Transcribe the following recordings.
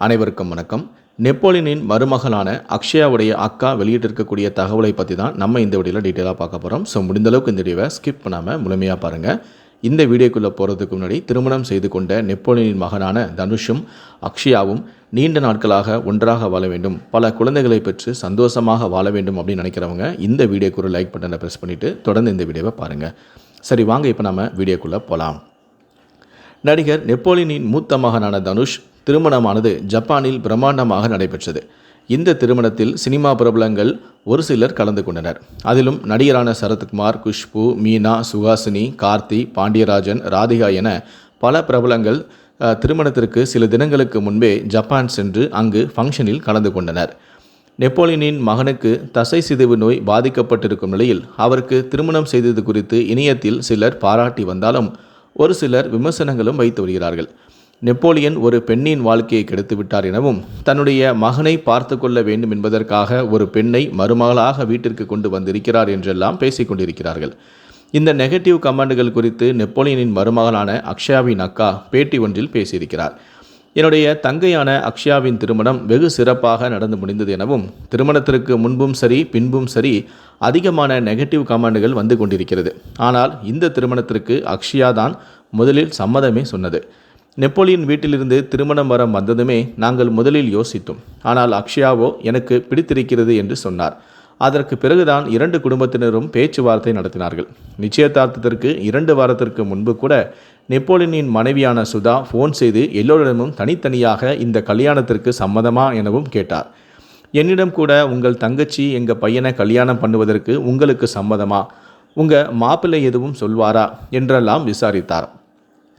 அனைவருக்கும் வணக்கம். நெப்போலியனின் மருமகளான அக்ஷயாவுடைய அக்கா வெளியிட்டிருக்கக்கூடிய தகவலை பற்றி தான் நம்ம இந்த வீடியோவில் டீட்டெயிலாக பார்க்க போகிறோம் ஸோ முடிந்தளவுக்கு இந்த வீடியோவை ஸ்கிப் பண்ணாமல் முழுமையாக பாருங்கள் இந்த வீடியோக்குள்ளே போகிறதுக்கு முன்னாடி திருமணம் செய்து கொண்ட நெப்போலியனின் மகனான தனுஷும் அக்ஷயாவும் நீண்ட நாட்களாக ஒன்றாக வாழ வேண்டும். பல குழந்தைகளை பெற்று சந்தோஷமாக வாழ வேண்டும் அப்படின்னு நினைக்கிறவங்க இந்த வீடியோக்கு ஒரு லைக் பட்டனை ப்ரெஸ் பண்ணிவிட்டு தொடர்ந்து இந்த வீடியோவை பாருங்கள் சரி வாங்க இப்போ நம்ம வீடியோக்குள்ளே போகலாம் நடிகர் நெப்போலியனின் மூத்த மகனான தனுஷ் திருமணமானது ஜப்பானில் பிரம்மாண்டமாக நடைபெற்றது. இந்த திருமணத்தில் சினிமா பிரபலங்கள் ஒரு சிலர் கலந்து கொண்டனர். அதிலும் நடிகரான சரத்குமார் குஷ்பு மீனா சுஹாசினி கார்த்தி பாண்டியராஜன் ராதிகா என பல பிரபலங்கள் திருமணத்திற்கு சில தினங்களுக்கு முன்பே ஜப்பான் சென்று அங்கு ஃபங்க்ஷனில் கலந்து கொண்டனர். நெப்போலியனின் மகனுக்கு தசை சிதைவு நோய் பாதிக்கப்பட்டிருக்கும் நிலையில் அவருக்கு திருமணம் செய்தது குறித்து இணையத்தில் சிலர் பாராட்டி வந்தாலும் ஒரு சிலர் விமர்சனங்களும் வைத்து வருகிறார்கள். நெப்போலியன் ஒரு பெண்ணின் வாழ்க்கையை கெடுத்து விட்டார் எனவும் தன்னுடைய மகனை பார்த்து கொள்ள வேண்டும் என்பதற்காக ஒரு பெண்ணை மருமகளாக வீட்டிற்கு கொண்டு வந்திருக்கிறார் என்றெல்லாம் பேசிக் கொண்டிருக்கிறார்கள். இந்த நெகட்டிவ் கமெண்டுகள் குறித்து நெப்போலியனின் மருமகளான அக்ஷயாவின் அக்கா பேட்டி ஒன்றில் பேசியிருக்கிறார். என்னுடைய தங்கையான அக்ஷயாவின் திருமணம் வெகு சிறப்பாக நடந்து முடிந்தது எனவும் திருமணத்திற்கு முன்பும் சரி பின்பும் சரி அதிகமான நெகட்டிவ் கமெண்டுகள் வந்து கொண்டிருக்கிறது. ஆனால் இந்த திருமணத்திற்கு அக்ஷயா தான் முதலில் சம்மதமே சொன்னது. நெப்போலியன் வீட்டிலிருந்து திருமணம் வரம் வந்ததுமே நாங்கள் முதலில் யோசித்தோம். ஆனால் அக்ஷயாவோ எனக்கு பிடித்திருக்கிறது என்று சொன்னார். அதற்கு பிறகுதான் இரண்டு குடும்பத்தினரும் பேச்சுவார்த்தை நடத்தினார்கள். நிச்சயதார்த்தத்திற்கு இரண்டு வாரத்திற்கு முன்பு கூட நெப்போலியனின் மனைவியான சுதா ஃபோன் செய்து எல்லோரிடமும் தனித்தனியாக இந்த கல்யாணத்திற்கு சம்மதமா எனவும் கேட்டார். என்னிடம் கூட உங்கள் தங்கச்சி எங்கள் பையனை கல்யாணம் பண்ணுவதற்கு உங்களுக்கு சம்மதமா? உங்கள் மாப்பிள்ளை எதுவும் சொல்வாரா? என்றெல்லாம் விசாரித்தார்.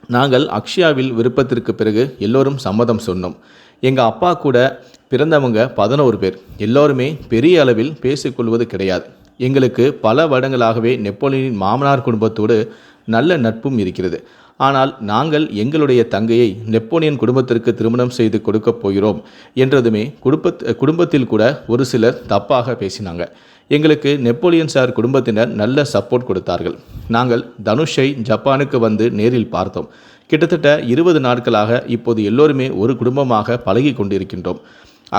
நாங்கள் அக்ஷயாவில் விருப்பத்திற்கு பிறகு எல்லோரும் சம்மதம் சொன்னோம். எங்கள் அப்பா கூட பிறந்தவங்க பதினோரு பேர். எல்லோருமே பெரிய அளவில் பேசிக்கொள்வது கிடையாது. எங்களுக்கு பல வருடங்களாகவே நெப்போலியனின் மாமனார் குடும்பத்தோடு நல்ல நட்பும் இருக்கிறது. ஆனால் நாங்கள் எங்களுடைய தங்கையை நெப்போலியன் குடும்பத்திற்கு திருமணம் செய்து கொடுக்கப் போகிறோம் என்றதுமே குடும்பத் குடும்பத்தில் கூட ஒரு சிலர் தப்பாக பேசினாங்க. எங்களுக்கு நெப்போலியன் சார் குடும்பத்தினர் நல்ல சப்போர்ட் கொடுத்தார்கள். நாங்கள் தனுஷை ஜப்பானுக்கு வந்து நேரில் பார்த்தோம். கிட்டத்தட்ட இருபது நாட்களாக இப்போது எல்லோருமே ஒரு குடும்பமாக பழகி கொண்டிருக்கின்றோம்.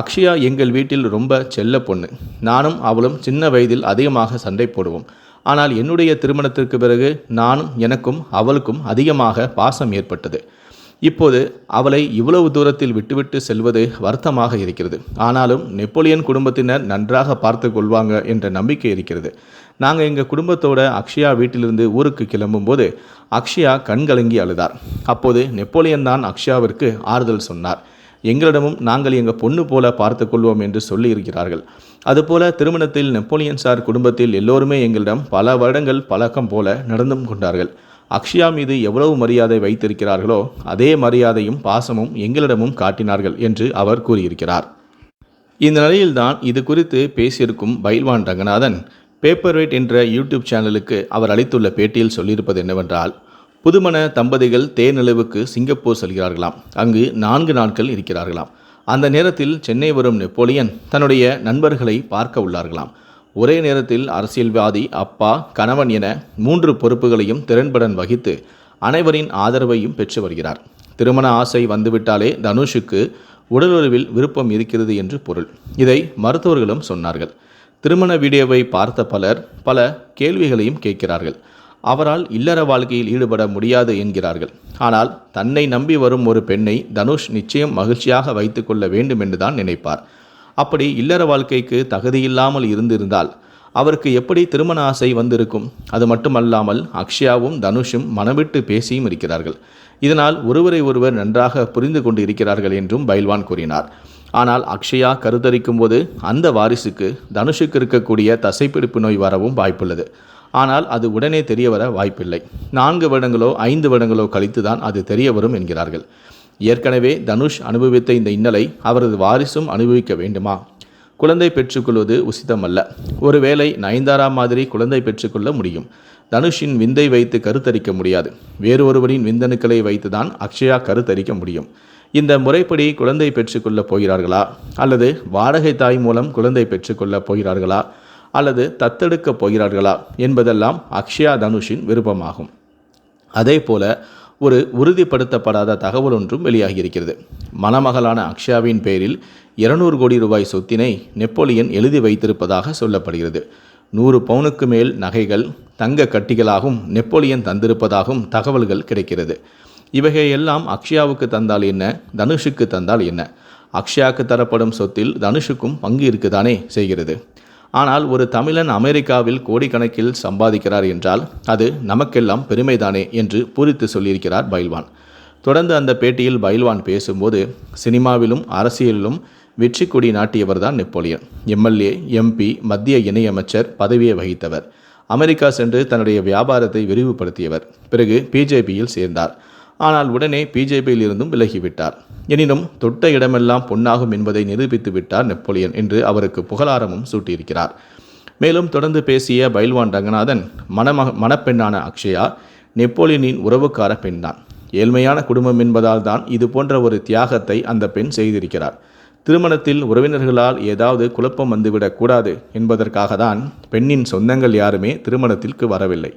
அக்ஷயா எங்கள் வீட்டில் ரொம்ப செல்ல பொண்ணு. நானும் அவளும் சின்ன வயதில் அதிகமாக சண்டை போடுவோம். ஆனால் என்னுடைய திருமணத்திற்கு பிறகு நானும் எனக்கும் அவளுக்கும் அதிகமாக பாசம் ஏற்பட்டது. இப்போது அவளை இவ்வளவு தூரத்தில் விட்டுவிட்டு செல்வது வருத்தமாக இருக்கிறது. ஆனாலும் நெப்போலியன் குடும்பத்தினர் நன்றாக பார்த்து கொள்வாங்க என்ற நம்பிக்கை இருக்கிறது. நாங்கள் எங்கள் குடும்பத்தோட அக்ஷயா வீட்டிலிருந்து ஊருக்கு கிளம்பும்போது அக்ஷயா கண்கலங்கி அழுதார். அப்போது நெப்போலியன் தான் அக்ஷயாவிற்கு ஆறுதல் சொன்னார். எங்களிடமும் நாங்கள் எங்கள் பொண்ணு போல பார்த்து கொள்வோம் என்று சொல்லி இருக்கிறார்கள் அதுபோல திருமணத்தில் நெப்போலியன் சார் குடும்பத்தில் எல்லோருமே எங்களிடம் பல வருடங்கள் பழக்கம் போல நடந்தும் கொண்டார்கள். அக்ஷயா மீது எவ்வளவு மரியாதை வைத்திருக்கிறார்களோ அதே மரியாதையும் பாசமும் எங்களிடமும் காட்டினார்கள் என்று அவர் கூறியிருக்கிறார். இந்த நிலையில்தான் இது குறித்து பேசியிருக்கும் பைல்வான் ரங்கநாதன் பேப்பர் வெயிட் என்ற யூடியூப் சேனலுக்கு அவர் அளித்துள்ள பேட்டியில் சொல்லியிருப்பது என்னவென்றால் புதுமண தம்பதிகள் தேனிலவுக்கு சிங்கப்பூர் செல்கிறார்களாம். அங்கு நான்கு நாட்கள் இருக்கிறார்களாம். அந்த நேரத்தில் சென்னை வரும் நெப்போலியன் தன்னுடைய நண்பர்களை பார்க்க உள்ளார்களாம். ஒரே நேரத்தில் அரசியல்வாதி அப்பா கணவன் என மூன்று பொறுப்புகளையும் திறன்படன் வகித்து அனைவரின் ஆதரவையும் பெற்று வருகிறார். திருமண ஆசை வந்துவிட்டாலே தனுஷுக்கு உடலுறவில் விருப்பம் இருக்கிறது என்று பொருள். இதை மருத்துவர்களும் சொன்னார்கள். திருமண வீடியோவை பார்த்த பலர் பல கேள்விகளையும் கேட்கிறார்கள். அவரால் இல்லற வாழ்க்கையில் ஈடுபட முடியாது என்கிறார்கள். ஆனால் தன்னை நம்பி வரும் ஒரு பெண்ணை தனுஷ் நிச்சயம் மகிழ்ச்சியாக வைத்துக்கொள்ள வேண்டும் என்றுதான் நினைப்பார். அப்படி இல்லற வாழ்க்கைக்கு தகுதியில்லாமல் இருந்திருந்தால் அவருக்கு எப்படி திருமண ஆசை வந்திருக்கும்? அது மட்டுமல்லாமல் அக்ஷயாவும் தனுஷும் மனவிட்டு பேசியும் இருக்கிறார்கள். இதனால் ஒருவரை ஒருவர் நன்றாக புரிந்து கொண்டு இருக்கிறார்கள் என்றும் பைல்வான் கூறினார். ஆனால் அக்ஷயா கருத்தரிக்கும் போது அந்த வாரிசுக்கு தனுஷுக்கு இருக்கக்கூடிய தசைப்பிடிப்பு நோய் வரவும் வாய்ப்புள்ளது. ஆனால் அது உடனே தெரிய வர வாய்ப்பில்லை. நான்கு வருடங்களோ ஐந்து வருடங்களோ கழித்து தான் அது தெரிய வரும் என்கிறார்கள். ஏற்கனவே தனுஷ் அனுபவித்த இந்த இன்னலை அவரது வாரிசும் அனுபவிக்க வேண்டுமா? குழந்தை பெற்றுக்கொள்வது உசிதமல்ல. ஒருவேளை நயன்தாரா மாதிரி குழந்தை பெற்றுக்கொள்ள முடியும். தனுஷின் விந்தை வைத்து கருத்தரிக்க முடியாது. வேறு ஒருவரின் விந்தணுக்களை வைத்துதான் அக்ஷயா கருத்தரிக்க முடியும். இந்த முறைப்படி குழந்தை பெற்றுக்கொள்ளப் போகிறார்களா? அல்லது வாடகை தாய் மூலம் குழந்தை பெற்றுக்கொள்ளப் போகிறார்களா? அல்லது தத்தெடுக்கப் போகிறார்களா என்பதெல்லாம் அக்ஷயா தனுஷின் விருப்பமாகும். அதே போல ஒரு உறுதிப்படுத்தப்படாத தகவல் ஒன்றும் வெளியாகியிருக்கிறது. மணமகளான அக்ஷயாவின் பெயரில் இருநூறு கோடி ரூபாய் சொத்தினை நெப்போலியன் எழுதி வைத்திருப்பதாக சொல்லப்படுகிறது. நூறு பவுனுக்கு மேல் நகைகள் தங்க கட்டிகளாகவும் நெப்போலியன் தந்திருப்பதாகவும் தகவல்கள் கிடைக்கிறது. இவைகையெல்லாம் அக்ஷயாவுக்கு தந்தால் என்ன தனுஷுக்கு தந்தால் என்ன? அக்ஷயாவுக்கு தரப்படும் சொத்தில் தனுஷுக்கும் பங்கு இருக்குதானே செய்கிறது. ஆனால் ஒரு தமிழன் அமெரிக்காவில் கோடிக்கணக்கில் சம்பாதிக்கிறார் என்றால் அது நமக்கெல்லாம் பெருமைதானே என்று பூரித்து சொல்லியிருக்கிறார் பைல்வான். தொடர்ந்து அந்த பேட்டியில் பைல்வான் பேசும்போது சினிமாவிலும் அரசியலிலும் வெற்றி கொடி நாட்டியவர்தான் நெப்போலியன். எம்எல்ஏ எம்பி மத்திய இணையமைச்சர் பதவியை வகித்தவர். அமெரிக்கா சென்று தன்னுடைய வியாபாரத்தை விரிவுபடுத்தியவர். பிறகு பிஜேபியில் சேர்ந்தார். ஆனால் உடனே பிஜேபியில் இருந்தும் விலகிவிட்டார். எனினும் தொட்ட இடமெல்லாம் பொன்னாகும் என்பதை நிரூபித்து விட்டார் நெப்போலியன் என்று அவருக்கு புகழாரமும் சூட்டியிருக்கிறார். மேலும் தொடர்ந்து பேசிய பைல்வான் ரங்கநாதன் மணமக மணப்பெண்ணான அக்ஷயா நெப்போலியனின் உறவுக்கார பெண்தான் ஏழ்மையான குடும்பம் என்பதால் தான் இது போன்ற ஒரு தியாகத்தை அந்த பெண் செய்திருக்கிறார். திருமணத்தில் உறவினர்களால் ஏதாவது குழப்பம் வந்துவிடக் கூடாது என்பதற்காக தான் பெண்ணின் சொந்தங்கள் யாருமே திருமணத்திற்கு வரவில்லை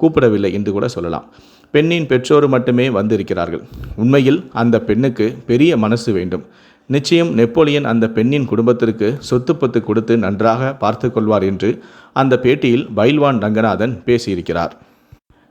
கூப்பிடவில்லை என்று கூட சொல்லலாம். பெண்ணின் பெற்றோர் மட்டுமே வந்திருக்கிறார்கள். உண்மையில் அந்த பெண்ணுக்கு பெரிய மனசு வேண்டும். நிச்சயம் நெப்போலியன் அந்த பெண்ணின் குடும்பத்திற்கு சொத்து பத்து கொடுத்து நன்றாக பார்த்து கொள்வார் என்று அந்த பேட்டியில் பைல்வான் ரங்கநாதன் பேசியிருக்கிறார்.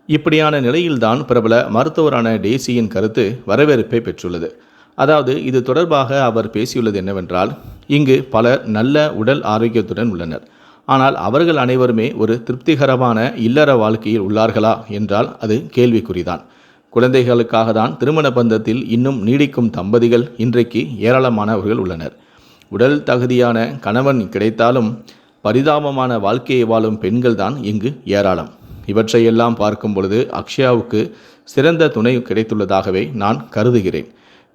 இப்படியான நிலையில்தான் பிரபல மருத்துவரான டேசியின் கருத்து வரவேற்பை பெற்றுள்ளது. அதாவது இது தொடர்பாக அவர் பேசியுள்ளது என்னவென்றால் இங்கு பலர் நல்ல உடல் ஆரோக்கியத்துடன் உள்ளனர். ஆனால் அவர்கள் அனைவருமே ஒரு திருப்திகரமான இல்லற வாழ்க்கையில் உள்ளார்களா என்றால் அது கேள்விக்குறிதான். குழந்தைகளுக்காக தான் திருமண பந்தத்தில் இன்னும் நீடிக்கும் தம்பதிகள் இன்றைக்கு ஏராளமானவர்கள் உள்ளனர். உடல் தகுதியான கணவன் கிடைத்தாலும் பரிதாபமான வாழ்க்கையை வாழும் பெண்கள் தான் இங்கு ஏராளம். இவற்றையெல்லாம் பார்க்கும் பொழுது அக்ஷயாவுக்கு சிறந்த துணை கிடைத்துள்ளதாகவே நான் கருதுகிறேன்.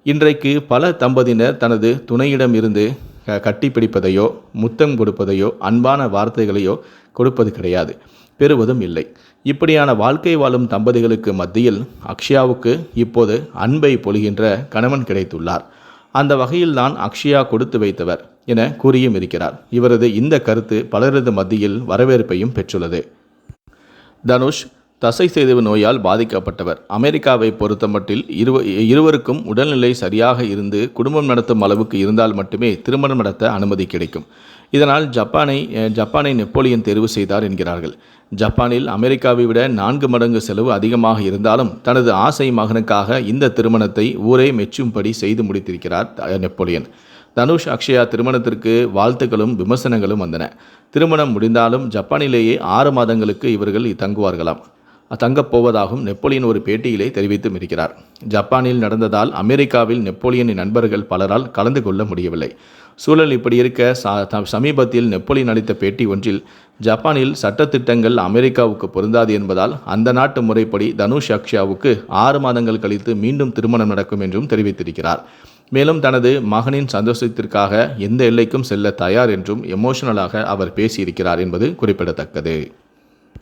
இன்றைக்கு பல தம்பதியினர் தனது துணையிடம் இருந்து கட்டிப்பிடிப்பதையோ முத்தம் கொடுப்பதையோ அன்பான வார்த்தைகளையோ கொடுப்பது கிடையாது. பெறுவதும் இல்லை. இப்படியான வாழ்க்கை வாழும் தம்பதிகளுக்கு மத்தியில் அக்ஷயாவுக்கு இப்போது அன்பை பொழிகின்ற கணவன் கிடைத்துள்ளார். அந்த வகையில்தான் அக்ஷயா கொடுத்து வைத்தவர் என கூறியும் இருக்கிறார். இவரது இந்த கருத்து பலரது மத்தியில் வரவேற்பையும் பெற்றுள்ளது. தனுஷ் தசை சிதைவு நோயால் பாதிக்கப்பட்டவர். அமெரிக்காவை பொறுத்தமட்டில் இருவ இருவருக்கும் உடல்நிலை சரியாக இருந்து குடும்பம் நடத்தும் அளவுக்கு இருந்தால் மட்டுமே திருமணம் நடத்த அனுமதி கிடைக்கும். இதனால் ஜப்பானை ஜப்பானை நெப்போலியன் தேர்வு செய்தார் என்கிறார்கள். ஜப்பானில் அமெரிக்காவை விட நான்கு மடங்கு செலவு அதிகமாக இருந்தாலும் தனது ஆசை மகனுக்காக இந்த திருமணத்தை ஊரே மெச்சும்படி செய்து முடித்திருக்கிறார் நெப்போலியன். தனுஷ் அக்ஷயா திருமணத்திற்கு வாழ்த்துக்களும் விமர்சனங்களும் வந்தன. திருமணம் முடிந்தாலும் ஜப்பானிலேயே ஆறு மாதங்களுக்கு இவர்கள் தங்குவார்களாம். தங்கப் போவதாகவும் நெப்போலியன் ஒரு பேட்டியிலே தெரிவித்தும் இருக்கிறார். ஜப்பானில் நடந்ததால் அமெரிக்காவில் நெப்போலியனின் நண்பர்கள் பலரால் கலந்து கொள்ள முடியவில்லை. சூழல் இப்படி இருக்க சமீபத்தில் நெப்போலியன் அளித்த பேட்டி ஒன்றில் ஜப்பானில் சட்டத்திட்டங்கள் அமெரிக்காவுக்கு பொருந்தாது என்பதால் அந்த நாட்டு முறைப்படி தனுஷ் அக்ஷாவுக்கு ஆறு மாதங்கள் கழித்து மீண்டும் திருமணம் நடக்கும் என்றும் தெரிவித்திருக்கிறார். மேலும் தனது மகனின் சந்தோஷத்திற்காக எந்த எல்லைக்கும் செல்ல தயார் என்றும் எமோஷனலாக அவர் பேசியிருக்கிறார் என்பது குறிப்பிடத்தக்கது.